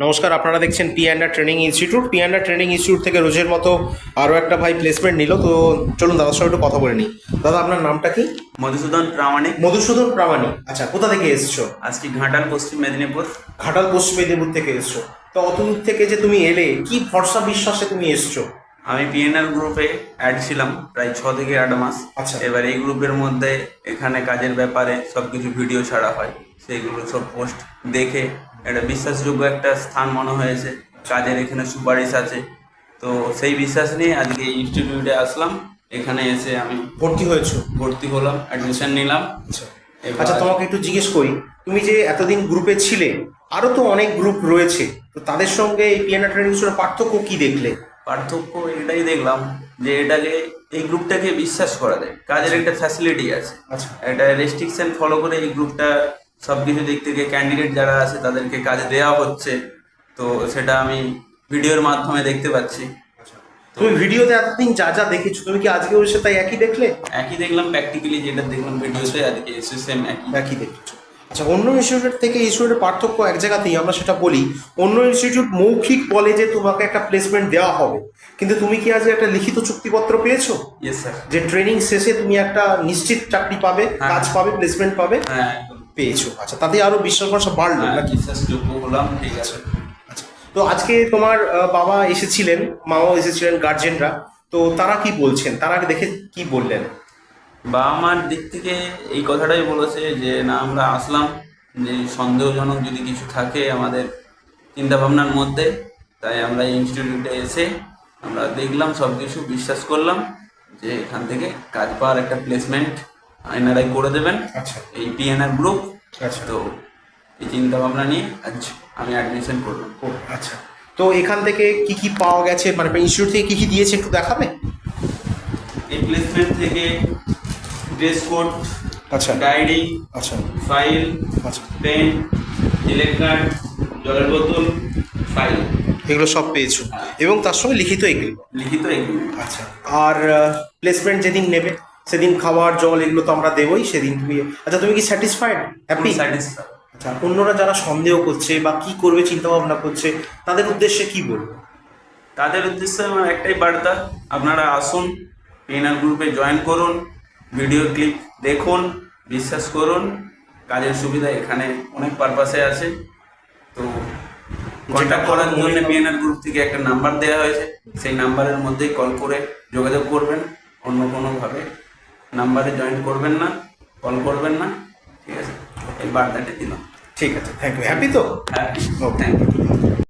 নমস্কার আপনারা দেখছেন P and R training institute P and R training institute থেকে রোজের মতো আরও একটা ভাই প্লেসমেন্ট নিল তো চলুন দাদার সঙ্গে একটু কথা বলে নিই। দাদা আপনার নামটা কি? মধুসূদন প্রামাণিক। মধুসূদন প্রামাণিক। আচ্ছা কোথা থেকে এসছো? আজকে ঘাটাল পশ্চিম মেদিনীপুর। ঘাটাল পশ্চিম মেদিনীপুর থেকে এসছো। তো অত দূর থেকে যে তুমি এলে কি ভরসা বিশ্বাসে তুমি এসছো? আমি পিএনআর গ্রুপে অ্যাড ছিলাম প্রায় ছ থেকে আট মাস। আচ্ছা। এবার এই গ্রুপের মধ্যে এখানে কাজের ব্যাপারে সব কিছু ভিডিও ছাড়া হয়। সেইগুলো সব পোস্ট দেখে একটা বিশ্বাসযোগ্য একটা স্থান মনে হয়েছে। কাজের এখানে সুপারিশ আছে। তো সেই বিশ্বাস নিয়ে আজকে এই ইনস্টিটিউটে আসলাম। এখানে এসে আমি ভর্তি হয়েছো? ভর্তি হলাম অ্যাডমিশন নিলাম। আচ্ছা। আচ্ছা তোমাকে একটু জিজ্ঞেস করি তুমি যে এতদিন গ্রুপে ছিলে আরও তো অনেক গ্রুপ রয়েছে। তো তাদের সঙ্গে এই পি অ্যান্ডার ট্রেনিং ইনস্টিটিউটের পার্থক্য কি দেখলে? পার্থক্য এটাই দেখলাম যে এটাকে এই গ্রুপটাকে বিশ্বাস করা যায়। কাজের একটা ফ্যাসিলিটি আছে। আচ্ছা। একটা রেস্ট্রিকশন ফলো করে এই গ্রুপটা সব কিছু দিক থেকে ক্যান্ডিডেট যারা আছে তাদেরকে কাজ দেওয়া হচ্ছে। তো সেটা আমি ভিডিওর মাধ্যমে দেখতে পাচ্ছি। তুমি ভিডিওতে এতদিন যা যা দেখেছ তুমি কি আজকে এসে তাই একই দেখলে? একই দেখলাম প্র্যাকটিক্যালি যেটা দেখলাম ভিডিওতে আজকে এসে সেম একই। একই দেখেছ। আচ্ছা অন্য ইনস্টিটিউটের থেকে ইনস্টিটিউটের পার্থক্য এক জায়গাতেই আমরা সেটা বলি। অন্য ইনস্টিটিউট মৌখিক বলে যে তোমাকে একটা প্লেসমেন্ট দেওয়া হবে। কিন্তু তুমি কি আজ একটা লিখিত চুক্তিপত্র পেয়েছ? যে ট্রেনিং শেষে তুমি একটা নিশ্চিত চাকরি পাবে হ্যাঁ। কাজ পাবে প্লেসমেন্ট পাবে? হ্যাঁ পেয়েছ। আচ্ছা তাতে আরও বিশ্বাস বাড়লো হ্যাঁ, নাকি? হলাম ঠিক আছে। আচ্ছা তো আজকে তোমার বাবা এসেছিলেন মামাও এসেছিলেন গার্জেনরা তো তারা কি বলছেন? তারা দেখে কি বললেন? বাবা মার দিক থেকে এই কথাটাই বলেছে যে না আমরা আসলাম। যে সন্দেহজনক যদি কিছু থাকে আমাদের চিন্তা ভাবনার মধ্যে তাই আমরা এই ইনস্টিটিউটে এসে আমরা দেখলাম সব কিছু বিশ্বাস করলাম যে এখান থেকে কাজ পাওয়ার একটা প্লেসমেন্ট এনারাই করে দেবেন। আচ্ছা। এই পিএনআর গ্রুপ আচ্ছা। তো এই চিন্তা ভাবনা নিয়ে আজ আমি অ্যাডমিশন ও আচ্ছা। তো এখান থেকে কি কি পাওয়া গেছে? মানে ইনস্টিটিউট থেকে কি কি দিয়েছে একটু দেখাবে? এই প্লেসমেন্ট থেকে ড্রেস কোড আচ্ছা। ডায়েরি আচ্ছা। ফাইল আচ্ছা। পেন জিলেট কার্ড জলের বোতল ফাইল এগুলো সব পেয়েছ। এবং তার সঙ্গে লিখিত এগুলো? লিখিত এগুলো। আচ্ছা। আর প্লেসমেন্ট যেদিন নেবে? সেদিন খাবার জল এগুলো তো আমরা দেবই সেদিন তুমি আচ্ছা তুমি কি স্যাটিসফাইড হ্যাপি আচ্ছা অন্যরা যারা সন্দেহ করছে বা কি করবে চিন্তা ভাবনা করছে তাদের উদ্দেশ্যে কি বলব? তাদের উদ্দেশ্যে আমার একটাই বার্তা আপনারা আসুন পিএনআর গ্রুপে জয়েন করুন ভিডিও ক্লিপ দেখুন বিশ্বাস করুন কাজের সুবিধা এখানে অনেক পারপাসে আছে। তো কন্ট্যাক্ট করার জন্য পিএনআর গ্রুপ থেকে একটা নাম্বার দেওয়া হয়েছে সেই নাম্বারের মধ্যেই কল করে যোগাযোগ করবেন অন্য কোনোভাবে নাম্বারে জয়েন করবেন না কল করবেন না ঠিক আছে? এই বার্তাটা দিলাম। ঠিক আছে থ্যাংক ইউ হ্যাপি তো? হ্যাঁ Okay. Thank you